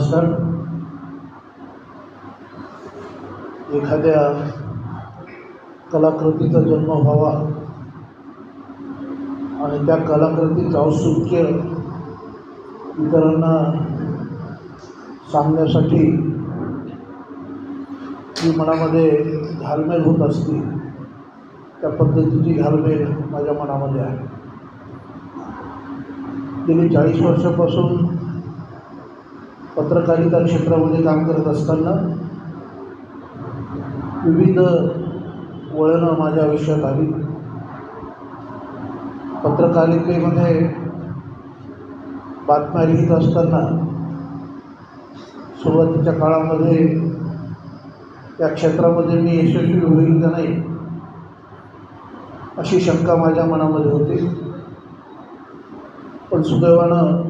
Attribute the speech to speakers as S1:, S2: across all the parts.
S1: नमस्कार. एखाद्या कलाकृतीचा जन्म व्हावा आणि त्या कलाकृतीचं औत्सुक्य इतरांना सांगण्यासाठी जी मनामध्ये घालमेल होत असते त्या पद्धतीची घालमेल माझ्या मनामध्ये आहे. गेली चाळीस वर्षापासून पत्रकारिता क्षेत्रामध्ये काम करत असताना विविध वळणं माझ्या आयुष्यात आली. पत्रकारितेमध्ये बातम्या लिहित असताना सुरुवातीच्या काळामध्ये त्या क्षेत्रामध्ये मी यशस्वी होईल का नाही अशी शंका माझ्या मनामध्ये होती. पण सुदैवानं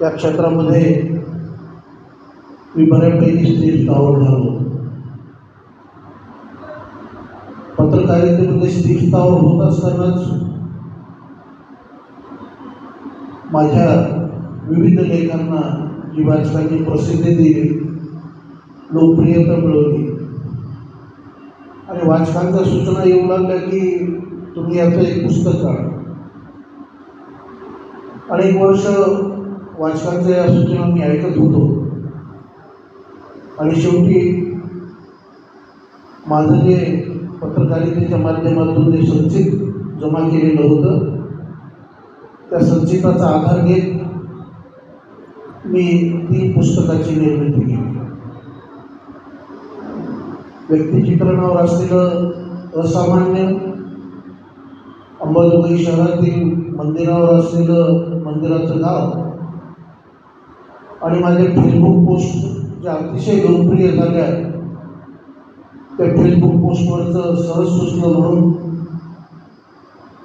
S1: त्या क्षेत्रामध्ये मी बऱ्यापैकी स्थिर स्थावर झालो. पत्रकारितेमध्ये स्थिर स्थावर होत असतानाच माझ्या विविध लेखांना जी वाचकांनी प्रसिद्धी दिली लोकप्रियता मिळवली. आणि वाचकांच्या सूचना येऊ लागल्या की तुम्ही याचं एक पुस्तक काढा. अनेक वर्ष वाचकांच्या या सूचना मी ऐकत होतो. आणि शेवटी माझं जे पत्रकारितेच्या माध्यमातून जे संचित जमा केलेलं होतं त्या संचिताचा आधार घेत मी ती पुस्तकाची निर्मिती केली. व्यक्तिचित्रणावर असलेलं असामान्य अंबाजोगाई शहरातील मंदिरावर असलेलं मंदिराचं नाव आणि माझे फेसबुक पोस्ट ज्या अतिशय लोकप्रिय झाल्या त्या फेसबुक पोस्टवरचं सहज सुचलं म्हणून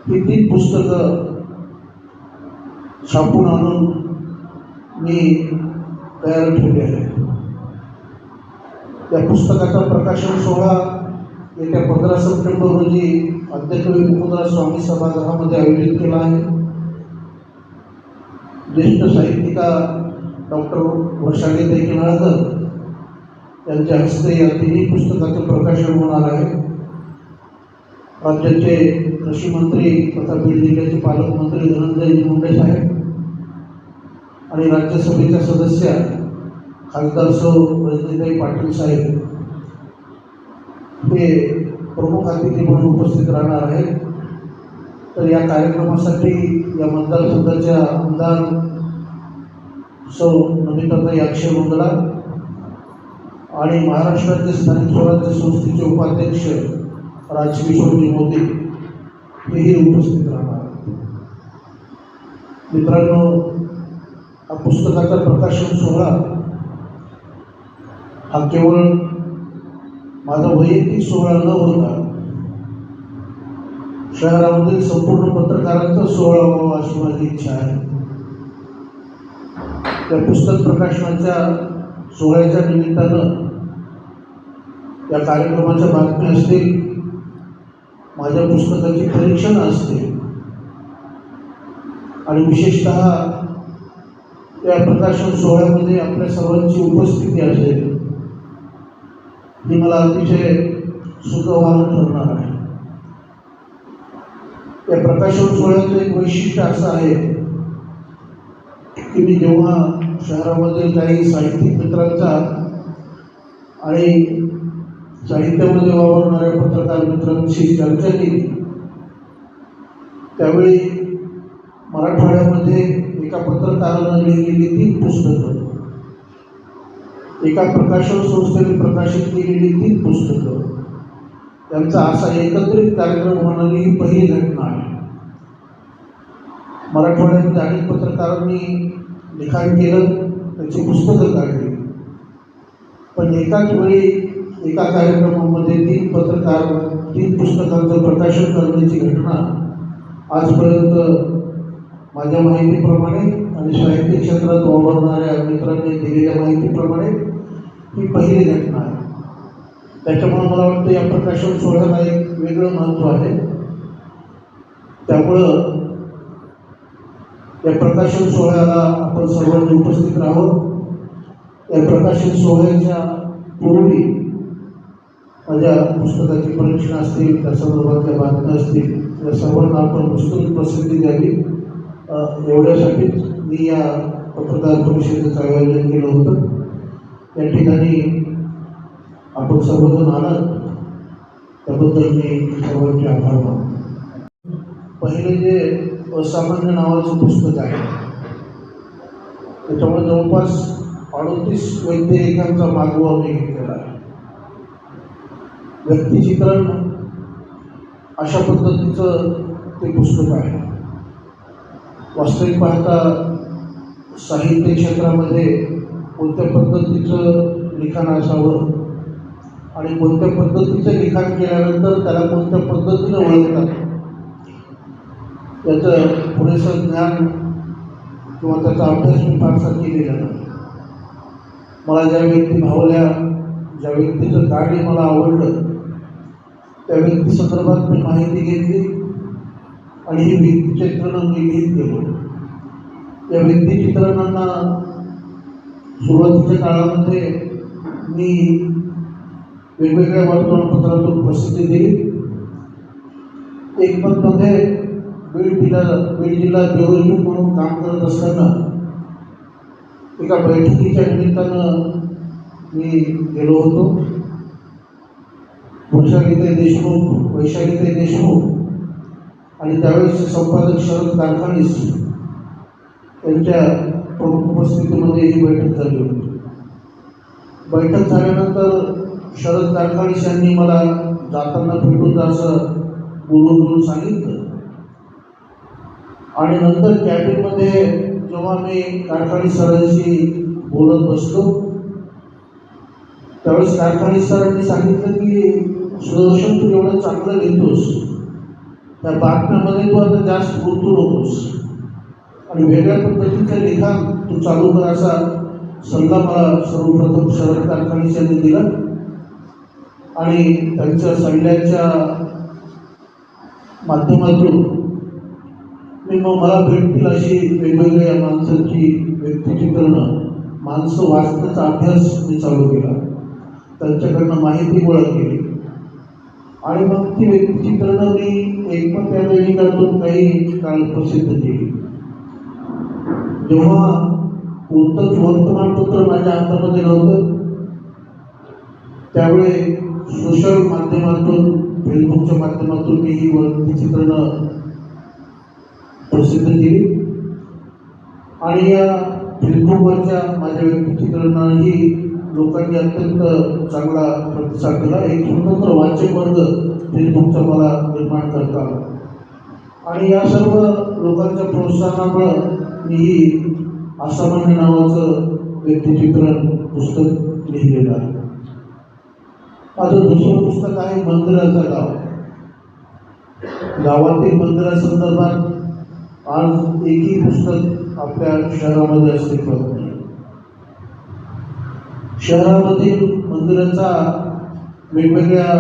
S1: ही तीन पुस्तकं छापून आणून मी तयार ठेवले आहे त्या पुस्तकाचा प्रकाशन सोहळा येत्या पंधरा सप्टेंबर रोजी अध्यक्ष मुकुंदराज स्वामी सभागृहामध्ये आयोजित केला आहे. ज्येष्ठ साहित्यिका डॉक्टर वर्षाली किनाळकर यांच्या हस्ते या तिन्ही पुस्तकाचं प्रकाशन होणार आहे. राज्याचे कृषी मंत्री तथा बीड जिल्ह्याचे पालकमंत्री धनंजय मुंडे साहेब आणि राज्यसभेच्या सदस्या खासदार सौ रजनीताई पाटील साहेब हे प्रमुख अतिथी म्हणून उपस्थित राहणार आहेत. तर या कार्यक्रमासाठी या मतदारसंघाच्या आमदार सौ नमिताताई अक्षय मंगला आणि महाराष्ट्राचे स्थानिक स्वराज्य संस्थेचे उपाध्यक्ष राजकिशोरजी मोदी हेही उपस्थित राहणार मित्रांनो हा पुस्तकाचा प्रकाशन सोहळा हा केवळ माझा वैयक्तिक सोहळा न होता शहरामधील संपूर्ण पत्रकारांचा सोहळा व्हावा अशी माझी इच्छा आहे. त्या पुस्तक प्रकाशनाच्या सोहळ्याच्या निमित्तानं या कार्यक्रमाच्या बातम्या असतील माझ्या पुस्तकाची परीक्षणं असतील आणि विशेषतः या प्रकाशन सोहळ्यामध्ये आपल्या सर्वांची उपस्थिती असेल ही मला अतिशय सुखवान ठरणार आहे. या प्रकाशन सोहळ्याचं एक वैशिष्ट्य असं आहे की मी जेव्हा शहरामधील काही साहित्यिक मित्रांचा आणि साहित्यामध्ये वावरणाऱ्या पत्रकार मित्रांशी चर्चा केली त्यावेळी मराठवाड्यामध्ये एका पत्रकारानं लिहिलेली तीन पुस्तकं एका प्रकाशन संस्थेने प्रकाशित केलेली तीन पुस्तकं त्यांचा असा एकत्रित कार्यक्रम होणारी ही पहिली घटना आहे. मराठवाड्यामध्ये अनेक पत्रकारांनी लिखाण केलं त्याची पुस्तकं काढली. पण एकाच वेळी एका कार्यक्रमामध्ये तीन पत्रकार तीन पुस्तकांचं प्रकाशन करण्याची घटना आजपर्यंत माझ्या माहितीप्रमाणे आणि साहित्य क्षेत्रात वावरणाऱ्या मित्रांनी दिलेल्या माहितीप्रमाणे ही पहिली घटना आहे. त्याच्यामुळे मला वाटतं या प्रकाशन सोहळ्याला एक वेगळं महत्त्व आहे. त्यामुळं या प्रकाशन सोहळ्याला आपण सर्वांनी उपस्थित राहावं या प्रकाशन सोहळ्याच्या पूर्वी माझ्या पुस्तकाची परीक्षण असतील त्या संदर्भातल्या बातम्या असतील या सर्वांना आपण पुस्तक प्रसिद्धी द्यावी. एवढ्यासाठीच मी या पत्रकार परिषदेचं आयोजन केलं होतं. या ठिकाणी आपण सर्वजण आलात. त्याबद्दल मी सर्वांचे आभार मानतो. पहिले जे असामान्य नावाचं पुस्तक आहे. त्याच्यामुळे जवळपास अडतीस वैद्यकांचा मागोवा मी घेतलेला आहे. व्यक्तिचित्रण अशा पद्धतीचं ते पुस्तक आहे. वास्तविक पाहता साहित्य क्षेत्रामध्ये कोणत्या पद्धतीचं लिखाण असावं आणि कोणत्या पद्धतीचं लिखाण केल्यानंतर त्याला कोणत्या पद्धतीनं ओळखतात त्याचं पुरेसं ज्ञान किंवा त्याचा अभ्यास मी फारसा केलेला नाही. मला ज्या व्यक्ती भावल्या ज्या व्यक्तीचं कार्य मला आवडलं त्या व्यक्ती संदर्भात मी माहिती घेतली आणि ही व्यक्तिचित्रणं मी लिहित गेलो. या व्यक्तिचित्रणांना सुरुवातीच्या काळामध्ये मी वेगवेगळ्या वर्तमानपत्रातून प्रसिद्धी दिली. एकमतमध्ये बीड जिल्हा बीड जिल्हा ब्युरो म्हणून काम करत असताना एका बैठकीच्या निमित्तानं मी गेलो होतो. वृषागीताई देशमुख वैशालीताई देशमुख आणि त्यावेळेस संपादक शरद कारखानीस त्यांच्या प्रमुख उपस्थितीमध्ये ही बैठक झाली होती. बैठक झाल्यानंतर शरद कारखानीस यांनी मला जाताना भेटून जा असं बोलून बोलून सांगितलं. आणि नंतर कॅबिनमध्ये जेव्हा मी कारखानी सरांशी बोलत बसलो त्यावेळेस कारखानी सरांनी सांगितलं की सुदर्शन तू एवढं चांगलं लिहितोस. त्या बातम्यामध्ये तू आता जास्त गुंतू नकोस. आणि वेगळ्या पद्धतीचं लिखाण तू चालू कर असा सल्ला मला सर्वप्रथम शरद कारखानी यांनी दिला. आणि त्यांच्या सल्ल्याच्या माध्यमातून मी मग मला भेटतील अशी वेगवेगळ्या माणसांची व्यक्तिचित्रणं माणसं वाचण्याचा अभ्यास मी चालू केला. त्यांच्याकडनं माहिती गोळा केली. आणि मग ती व्यक्तिचित्रणं मी एकमत त्या दैनिकातून काही काळ प्रसिद्ध केली. जेव्हा कोणतंच वर्तमानपत्र माझ्या हातामध्ये नव्हतं त्यावेळी सोशल माध्यमातून फेसबुकच्या माध्यमातून मी ही व्यक्तिचित्रणं प्रसिद्ध केली. आणि या फेसबुकवरच्या माझ्या व्यक्तिचित्रणाही लोकांनी अत्यंत चांगला प्रतिसाद दिला. एक स्वतंत्र वाचक वर्ग फेसबुकचा मला निर्माण करता आला. आणि या सर्व लोकांच्या प्रोत्साहनामुळं मी ही असामान्य नावाचं व्यक्तिचित्रण पुस्तक लिहिलेलं आहे. माझं दुसरं पुस्तक आहे मंदिराचा गाव. गावातील मंदिरासंदर्भात आज एकही पुस्तक आपल्या शहरामध्ये अस्तित्वात नाही. शहरामधील मंदिराचा वेगवेगळ्या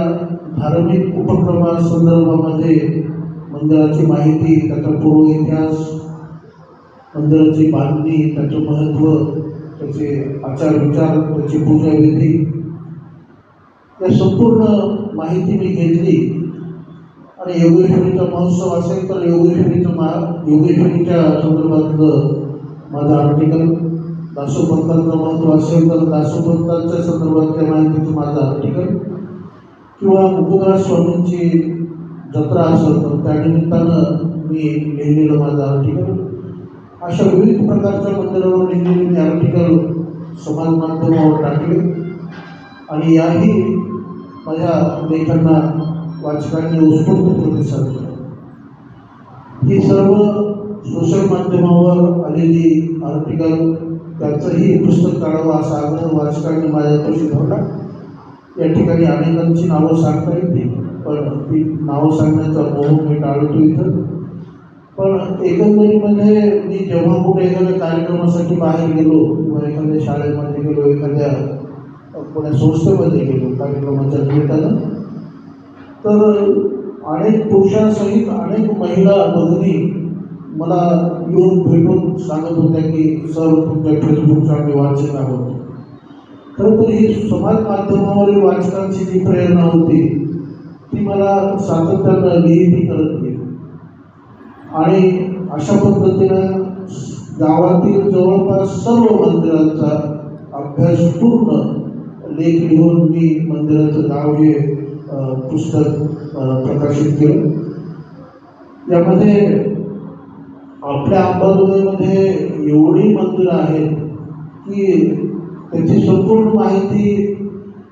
S1: धार्मिक उपक्रमासंदर्भामध्ये मंदिराची माहिती त्याचा पूर्व इतिहास मंदिराची बांधणी त्याचं महत्त्व त्याचे आचार विचार त्याची पूजा विधी या संपूर्ण माहिती मी घेतली. आणि योगेश्वरीचा महोत्सव असेल तर योगेश्वरीचं मा योगेश्वरीच्या संदर्भातलं माझं आर्टिकल दासोपंतांचं महत्त्व असेल तर दासोपंतांच्या संदर्भातल्या माहितीचं माझं आर्टिकल किंवा मुकुंदराज स्वामींची जत्रा असेल तर त्या निमित्तानं मी लिहिलेलं माझं आर्टिकल अशा विविध प्रकारच्या मंदिरावर लिहिलेली मी आर्टिकल समाज माध्यमावर टाकले. आणि याही माझ्या लेखांना वाचकांनी उत्स्फूर्त प्रतिसाद दिला ही सर्व सोशल माध्यमावर आलेली आर्टिकल त्याचंही पुस्तक काढावं असा आग्रह वाचकांनी माझ्यापाशी ठेवला या ठिकाणी अनेकांची नावं सांगता येतील पण ती नावं सांगण्याचा मोह मी टाळतो इथं. पण एकंदरीमध्ये मी जेव्हा कुठे एखाद्या कार्यक्रमासाठी बाहेर गेलो किंवा एखाद्या शाळेमध्ये गेलो एखाद्या कोणा संस्थेमध्ये गेलो कार्यक्रमाच्या निमित्तानं तर अनेक पुरुषांसहित अनेक महिला भगिनी मला येऊन भेटून सांगत होत्या की सर तुमच्या फेसबुकचा आम्ही वाचक आहोत. खरं तर ही समाज माध्यमावरील वाचकांची जी प्रेरणा होती ती मला सातत्यानं विहिती करत गेली. आणि अशा पद्धतीनं गावातील जवळपास सर्व मंदिरांचा अभ्यासपूर्ण लेख लिहून मी मंदिराचं नाव हे पुस्तक प्रकाशित केलं. यामध्ये आपल्या अंबाजोगाईमध्ये एवढी मंदिरं आहेत की त्याची संपूर्ण माहिती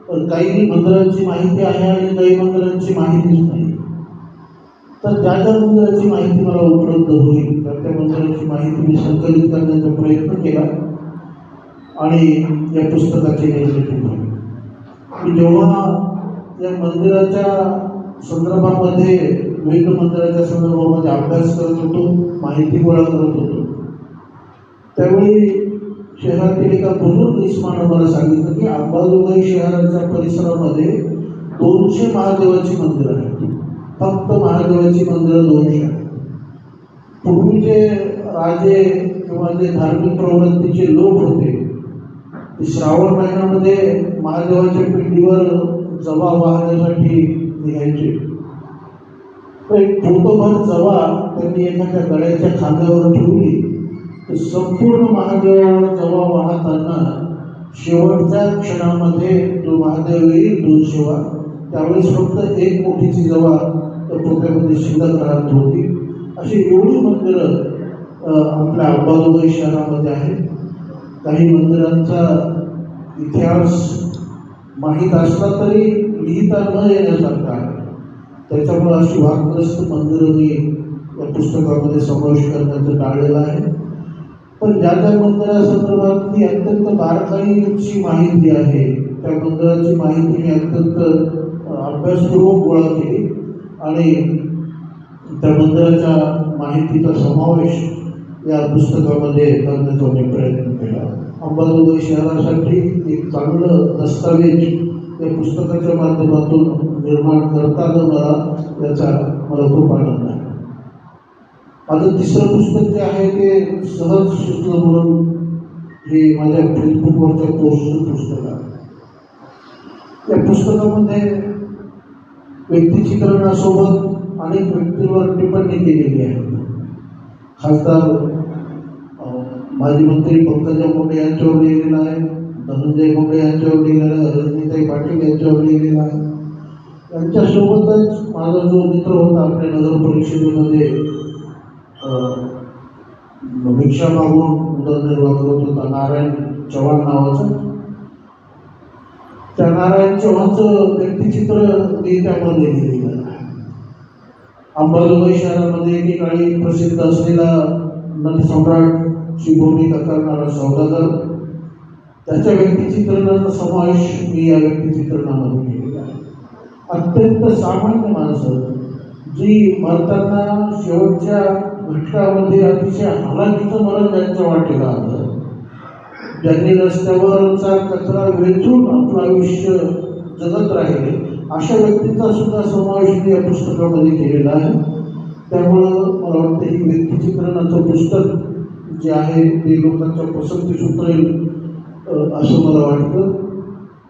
S1: काही मंदिरांची माहिती आहे आणि काही मंदिरांची माहितीच नाही. तर ज्या ज्या मंदिराची माहिती मला उपलब्ध होईल. त्या त्या मंदिराची माहिती मी संकलित करण्याचा प्रयत्न केला आणि या पुस्तकाची निर्मिती झाली. मी जेव्हा या मंदिराच्या संदर्भामध्ये विविध मंदिराच्या संदर्भामध्ये अभ्यास करत होतो माहिती गोळा करत होतो. त्यावेळी शहरातील एका बुजुर्ग इस्मानं मला सांगितलं की अंबाजोगाई शहराच्या परिसरामध्ये दोनशे महादेवाची मंदिरं आहेत. फक्त महादेवाची मंदिरं दोनशे आहेत. पूर्वीचे राजे किंवा जे धार्मिक प्रवृत्तीचे लोक होते श्रावण महिन्यामध्ये महादेवाच्या पिंडीवर जवा वाहण्यासाठी निघायचे. एक फोटोभर जवा त्यांनी एखाद्या गळ्याच्या खांद्यावर ठेवली. तर संपूर्ण महादेवावर जवा वाहताना शेवटच्या क्षणामध्ये जो महादेव येईल दोन शिवा. त्यावेळेस फक्त एक मोठीची जवा त्या पोत्यामध्ये शिल्लक राहत होती. अशी एवढी मंदिरं आपल्या अंबाजोगाई शहरामध्ये आहेत. काही मंदिरांचा इतिहास माहीत असला तरी लिहिता न येण्यासारखा आहे. त्याच्यामुळे अशी वादग्रस्त मंदिरं मी या पुस्तकामध्ये समावेश करण्याचं टाळलेलं आहे. पण ज्या ज्या मंदिरासंदर्भातली अत्यंत बारकाईची माहिती आहे त्या मंदिराची माहिती मी अत्यंत अभ्यासपूर्वक गोळा केली आणि त्या मंदिराच्या माहितीचा समावेश या पुस्तकामध्ये करण्याचा मी प्रयत्न केला. अंबाजोगाई शहरासाठी एक चांगलं दस्तावेज या पुस्तकाच्या माध्यमातून निर्माण करताना मला याचा मला खूप आनंद आहे. माझं तिसरं पुस्तक जे आहे ते सहज सुचलं म्हणून हे माझ्या फेसबुकवरच्या पोस्टचं पुस्तक आहे. या पुस्तकामध्ये व्यक्तिचित्रणासोबत अनेक व्यक्तींवर टिप्पणी केलेली आहे. खासदार माजी मंत्री पंकजा मुंडे यांच्यावर लिहिलेला आहे धनंजय मुंडे यांच्यावर लिहिलेला आहे रजनीताई पाटील यांच्यावर लिहिलेला आहे. यांच्यासोबतच माझा जो मित्र होता आपल्या नगर परिषदेमध्ये भिक्षा मागून उदरनिर्वाह करत होता नारायण चव्हाण नावाचं. त्या नारायण चव्हाणचं व्यक्तिचित्र मी त्यामध्ये लिहिलेलं आहे. अंबाजोगाई शहरामध्ये एकेकाळी प्रसिद्ध असलेला नटसम्राट ची भूमिका करणारा सौदागर त्याच्या व्यक्तिचित्रणाचा समावेश मी या व्यक्तिचित्रणामध्ये केलेला आहे. अत्यंत सामान्य माणसं जी मरताना शेवटच्या घटकामध्ये अतिशय हालाकीचं मरण त्यांच्या वाटेला आलं. ज्यांनी रस्त्यावरचा कचरा वेचून आपलं आयुष्य जगत राहिले अशा व्यक्तींचा सुद्धा समावेश मी या पुस्तकामध्ये केलेला आहे. त्यामुळं मला वाटतं ही व्यक्तिचित्रणाचं पुस्तक जे आहे ते लोकांच्या प्रसंगी उतरेल असं मला वाटतं.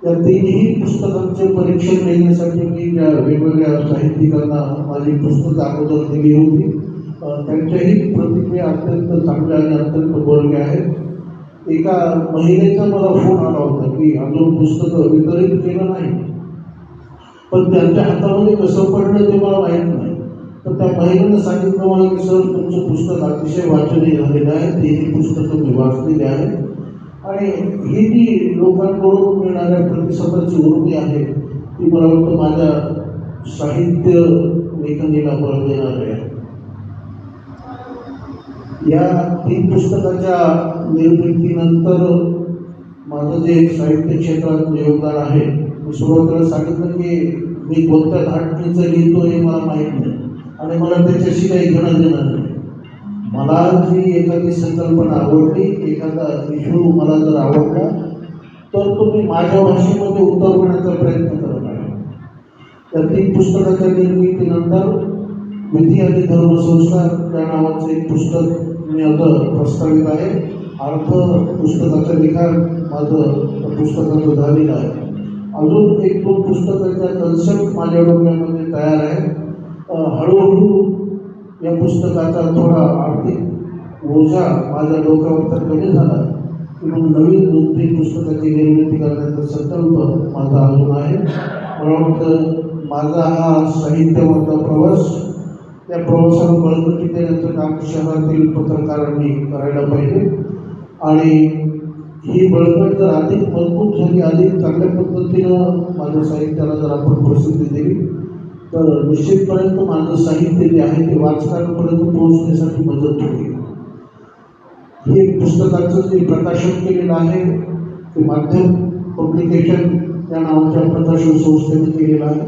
S1: त्या तिन्ही पुस्तकांचे परीक्षण घेण्यासाठी मी ज्या वेगवेगळ्या साहित्यिकांना माझी पुस्तकं अगोदर दिली होती. त्यांच्याही प्रतिक्रिया अत्यंत चांगल्या आणि अत्यंत बळक्या आहेत. एका महिलेचा मला फोन आला होता की अजून पुस्तकं वितरित केलं नाही पण त्यांच्या हातामध्ये कसं पडलं ते मला माहीत नाही. तर त्या महिलेनं सांगितलं मला की सर तुमचं पुस्तक अतिशय वाचनीय झालेलं आहे. तिन्ही पुस्तकं मी वाचलेली आहे. आणि ही जी लोकांकडून मिळणाऱ्या प्रतिसादाची उर्मी आहे ती मला वाटतं माझ्या साहित्य लेखनीला बळ देणार आहे. या तीन पुस्तकाच्या निर्मितीनंतर माझं जे साहित्य क्षेत्रात योगदान आहे मी सुरुवातीला सांगितलं की मी कोणत्या धाटणीचं लिहितो हे मला माहीत नाही. आणि मला त्याच्याशी काही घेणं देणं नाही. मला जी एखादी संकल्पना आवडली एखादा इश्यू मला जर आवडला तर तो मी माझ्या भाषेमध्ये उतरवण्याचा प्रयत्न करत आहे तर ती पुस्तकाच्या निर्मितीनंतर विधी आणि धर्मसंस्कार या नावाचं एक पुस्तक मी आता प्रस्तावित आहे. अर्थ पुस्तकाचं लिखाण माझं पुस्तकाचं झालेलं आहे. अजून एक दोन पुस्तकाच्या कन्सेप्ट माझ्या डोक्यामध्ये तयार आहे. हळूहळू या पुस्तकाचा थोडा आर्थिक ओझा माझ्या डोक्यावर तर कमी झाला. म्हणून नवीन दोन तीन पुस्तकाची निर्मिती करण्याचा संकल्प माझा अजून आहे. मला वाटतं माझा हा साहित्यामधला प्रवास त्या प्रवासाला बळकटी देण्याचं काम शहरातील पत्रकारांनी करायला पाहिजे. आणि ही बळकट जर अधिक मजबूत झाली अधिक चांगल्या पद्धतीनं माझ्या साहित्याला जर आपण प्रसिद्धी दिली तर निश्चितपर्यंत माझं साहित्य जे आहे ते वाचकांपर्यंत पोहोचण्यासाठी मदत होईल. हे पुस्तकाचं जे प्रकाशन केलेलं आहे ते माध्यम पब्लिकेशन या नावाच्या प्रकाशन संस्थेने केलेलं आहे.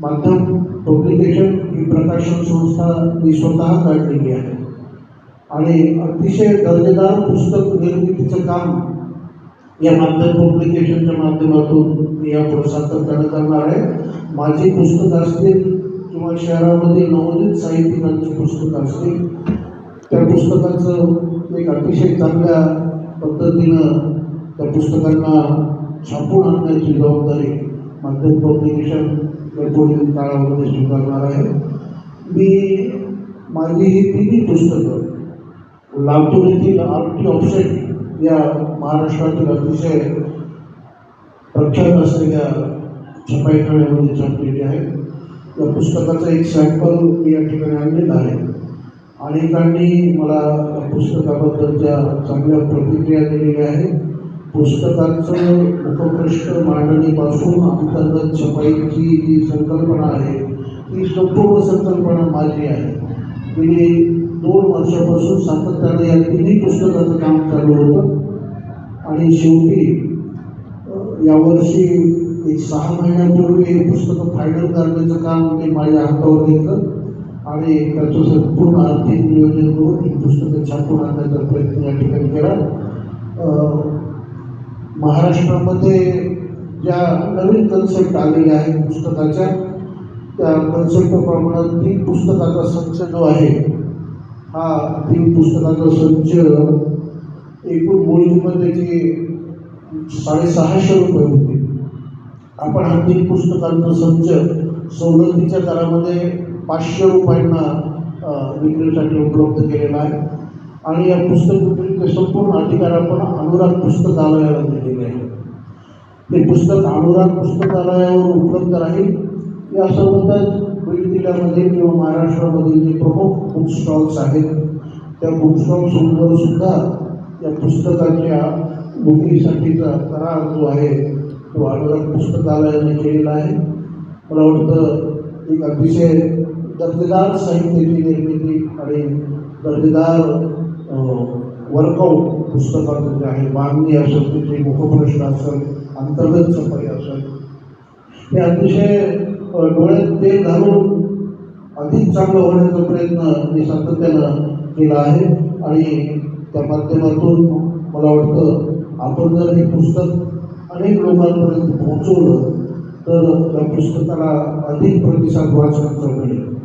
S1: माध्यम पब्लिकेशन ही प्रकाशन संस्था मी स्वतः काढलेली आहे. आणि अतिशय दर्जेदार पुस्तक निर्मितीचं काम या माध्यम पब्लिकेशनच्या माध्यमातून मी यापुढे सातत्यानं करणार आहे. माझी पुस्तकं असतील किंवा शहरामध्ये नवोदित साहित्यिकांची पुस्तकं असतील त्या पुस्तकाचं एक अतिशय चांगल्या पद्धतीनं त्या पुस्तकांना छापून आणण्याची जबाबदारी माध्यम पब्लिकेशन या पुढील काळामध्ये स्वीकारणार आहे. मी माझी ही तिन्ही पुस्तकं लातूर येथील आर ऑप्शन या महाराष्ट्रातील अतिशय प्रख्यात असलेल्या छपाईखान्यामध्ये छापलेली आहे. या पुस्तकाचं एक सॅम्पल मी या ठिकाणी आणलेलं आहे. अनेकांनी मला या पुस्तकाबद्दलच्या चांगल्या प्रतिक्रिया दिलेल्या आहेत. पुस्तकाचं मुखपृष्ठ मांडणीपासून अंतर्गत छपाईची जी संकल्पना आहे ती संपूर्ण संकल्पना माझी आहे. गेली दोन वर्षापासून सातत्याने या तिन्ही पुस्तकाचं काम चालू होतं. आणि शेवटी यावर्षी एक सहा महिन्यापूर्वी हे पुस्तकं फायनल करण्याचं काम मी माझ्या हातावर घेतलं आणि त्याचं संपूर्ण आर्थिक नियोजन करून ही पुस्तकं छापून आणण्याचा प्रयत्न या ठिकाणी केला. महाराष्ट्रामध्ये ज्या नवीन कन्सेप्ट आलेल्या आहेत पुस्तकाच्या त्या कन्सेप्टप्रमाणे तीन पुस्तकाचा संच जो आहे हा तीन पुस्तकाचा संच एकूण मूळ त्याची साडेसहाशे रुपये होते. आपण हा पुस्तकांचा संच सवलतीच्या दरामध्ये पाचशे रुपयांना विक्रीसाठी उपलब्ध केलेला आहे. आणि या पुस्तक विक्रीचे संपूर्ण अधिकार आपण अनुराग पुस्तकालयाला दिलेले आहे. ते पुस्तक अनुराग पुस्तकालयावर उपलब्ध राहील. यासोबतच बीड जिल्ह्यामध्ये किंवा महाराष्ट्रामधील जे प्रमुख बुक स्टॉल्स आहेत त्या बुक स्टॉल्सवर सुद्धा या पुस्तकाच्या बुकिंगसाठीचा करार जो आहे तो पुस्तकालयाने केलेला आहे. मला वाटतं एक अतिशय दर्जेदार साहित्याची निर्मिती आणि दर्जेदार वर्कआउट पुस्तकातून आहे. मागणी असेल तिथे मुखप्रश्न असेल अंतर्गत सफाई असेल. हे अतिशय डोळ्यात ते घालून अधिक चांगलं होण्याचा प्रयत्न मी सातत्यानं केला आहे. आणि त्या माध्यमातून मला वाटतं आपण जर हे पुस्तक अनेक लोकांपर्यंत पोहोचवलं तर त्या पुस्तकाला अधिक प्रतिसाद वाचकांचा मिळेल.